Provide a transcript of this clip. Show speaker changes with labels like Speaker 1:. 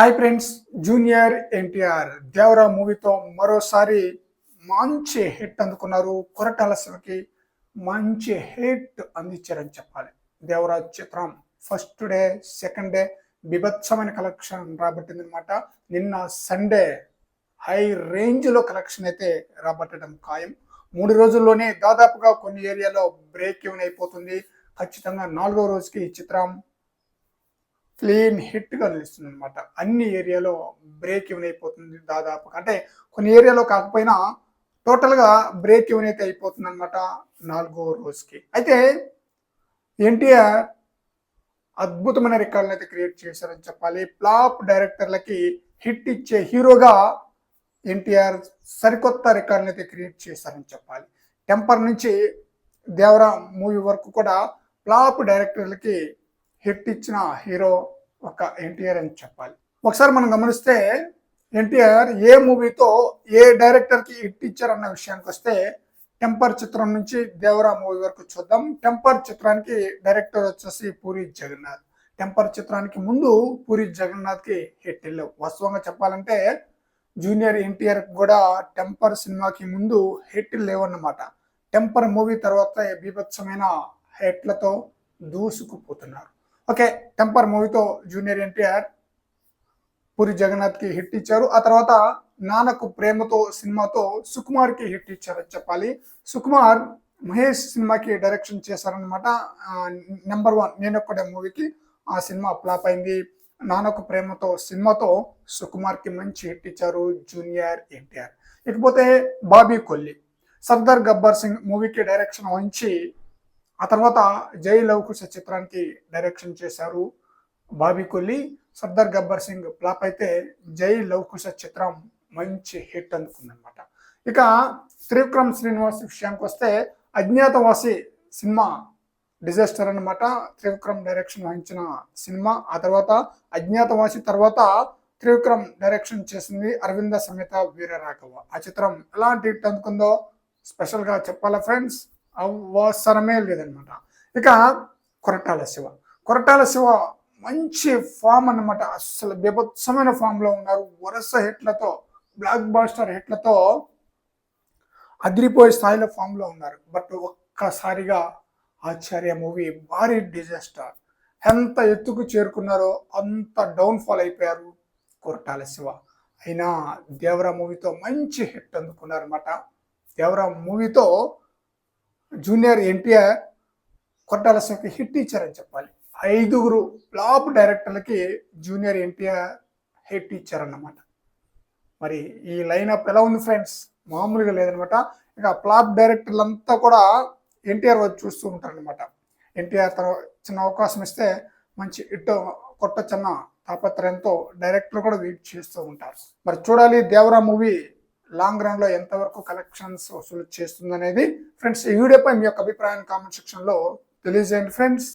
Speaker 1: Hi friends junior NTR Devara మూవీతో మరోసారి మంచి హిట్ అందుకున్నారు. కొరటాల శివకి మంచి హిట్ అందించారని చెప్పాలి. దేవరా చిత్రం ఫస్ట్ డే సెకండ్ డే బిభత్సమైన కలెక్షన్ రాబట్టింది అనమాట నిన్న సండే హై రేంజ్లో కలెక్షన్ అయితే రాబట్టడం ఖాయం. మూడు రోజుల్లోనే దాదాపుగా కొన్ని ఏరియాలో బ్రేక్ ఈవెన్ అయిపోతుంది. ఖచ్చితంగా నాలుగో రోజుకి ఈ చిత్రం క్లీన్ హిట్గా నిలుస్తుంది అనమాట అన్ని ఏరియాలో బ్రేక్ ఈవెన్ అయిపోతుంది దాదాపు అంటే కొన్ని ఏరియాలో కాకపోయినా టోటల్గా బ్రేక్ ఈవెన్ అయితే అయిపోతుంది అనమాట నాలుగో రోజుకి. అయితే ఎన్టీఆర్ అద్భుతమైన రికార్డులు అయితే క్రియేట్ చేశారని చెప్పాలి. ఫ్లాప్ డైరెక్టర్లకి హిట్ ఇచ్చే హీరోగా ఎన్టీఆర్ సరికొత్త రికార్డులు అయితే క్రియేట్ చేశారని చెప్పాలి. టెంపర్ నుంచి దేవరా మూవీ వరకు కూడా ఫ్లాప్ డైరెక్టర్లకి హిట్ ఇచ్చిన హీరో ఒక ఎన్టీఆర్ అని చెప్పాలి. ఒకసారి మనం గమనిస్తే ఎన్టీఆర్ ఏ మూవీతో ఏ డైరెక్టర్కి హిట్ ఇచ్చారన్న విషయానికి వస్తే టెంపర్ చిత్రం నుంచి దేవరా మూవీ వరకు చూద్దాం. టెంపర్ చిత్రానికి డైరెక్టర్ వచ్చేసి పూరి జగన్నాథ్. టెంపర్ చిత్రానికి ముందు పూరి జగన్నాథ్కి హిట్ వెళ్ళావు వాస్తవంగా చెప్పాలంటే జూనియర్ ఎన్టీఆర్ కూడా టెంపర్ సినిమాకి ముందు హిట్ లేవన్నమాట. టెంపర్ మూవీ తర్వాత బీభత్సమైన హిట్లతో దూసుకుపోతున్నారు. ఓకే టెంపర్ మూవీతో జూనియర్ ఎన్టీఆర్ పూరి జగన్నాథ్కి హిట్ ఇచ్చారు. ఆ తర్వాత నాన్నకు ప్రేమతో సినిమాతో సుకుమార్కి హిట్ ఇచ్చారని చెప్పాలి. సుకుమార్ మహేష్ సినిమాకి డైరెక్షన్ చేశారనమాట నెంబర్ వన్ నేనొక్కడే మూవీకి ఆ సినిమా ఫ్లాప్ అయింది. నాన్నకు ప్రేమతో సినిమాతో సుకుమార్కి మంచి హిట్ ఇచ్చారు జూనియర్ ఎన్టీఆర్. ఇకపోతే బాబీ కొల్లి సర్దార్ గబ్బర్ సింగ్ మూవీకి డైరెక్షన్ వహించి ఆ తర్వాత జై లవకుశ చిత్రానికి డైరెక్షన్ చేశారు బాబీ కొల్లి. సర్దార్ గబ్బర్ సింగ్ ఫ్లాప్ అయితే జై లవకుశ చిత్రం మంచి హిట్ అందుకుందనమాట ఇక త్రివిక్రమ్ శ్రీనివాస్ విషయానికి వస్తే అజ్ఞాతవాసి సినిమా డిజాస్టర్ అన్నమాట. త్రివిక్రమ్ డైరెక్షన్ వహించిన సినిమా. ఆ తర్వాత అజ్ఞాతవాసి తర్వాత త్రివిక్రమ్ డైరెక్షన్ చేసింది అరవింద సమేత వీరరాఘవ. ఆ చిత్రం ఎలాంటి హిట్ అందుకుందో స్పెషల్గా చెప్పాలా ఫ్రెండ్స్? అవసరమే లేదనమాట. ఇక కొరటాల శివ. కొరటాల శివ మంచి ఫామ్ అన్నమాట. అసలు బీభత్సమైన ఫామ్లో ఉన్నారు. వరుస హిట్లతో బ్లాక్ బాస్టర్ హిట్లతో అదిరిపోయే స్థాయిలో ఫామ్లో ఉన్నారు. బట్ ఒక్కసారిగా ఆచార్య మూవీ భారీ డిజాస్టర్. ఎంత ఎత్తుకు చేరుకున్నారో అంత డౌన్ ఫాల్ అయిపోయారు కొరటాల శివ. అయినా దేవరా మూవీతో మంచి హిట్ అందుకున్నారన్నమాట. దేవరా మూవీతో జూనియర్ ఎన్టీఆర్ కొట్టాల శివకి హిట్ ఇచ్చారని చెప్పాలి. ఐదుగురు ఫ్లాప్ డైరెక్టర్లకి జూనియర్ ఎన్టీఆర్ హిట్ ఇచ్చారన్నమాట. మరి ఈ లైనప్ ఎలా ఉంది ఫ్రెండ్స్? మామూలుగా లేదనమాట ఇక ఫ్లాప్ డైరెక్టర్లంతా కూడా ఎన్టీఆర్ వచ్చి చూస్తూ ఉంటారనమాట ఎన్టీఆర్ తర్వాత చిన్న అవకాశం ఇస్తే మంచి హిట్ కొట్టొచ్చన్న తాపత్రయంతో డైరెక్టర్ కూడా వెయిట్ చేస్తూ ఉంటారు. మరి చూడాలి దేవరా మూవీ లాంగ్ రన్లో ఎంతవరకు కలెక్షన్స్ వసూలు చేస్తుంది అనేది ఫ్రెండ్స్ ఈ వీడియోపై మీ యొక్క అభిప్రాయాన్ని కామెంట్ సెక్షన్లో తెలియజేయండి ఫ్రెండ్స్.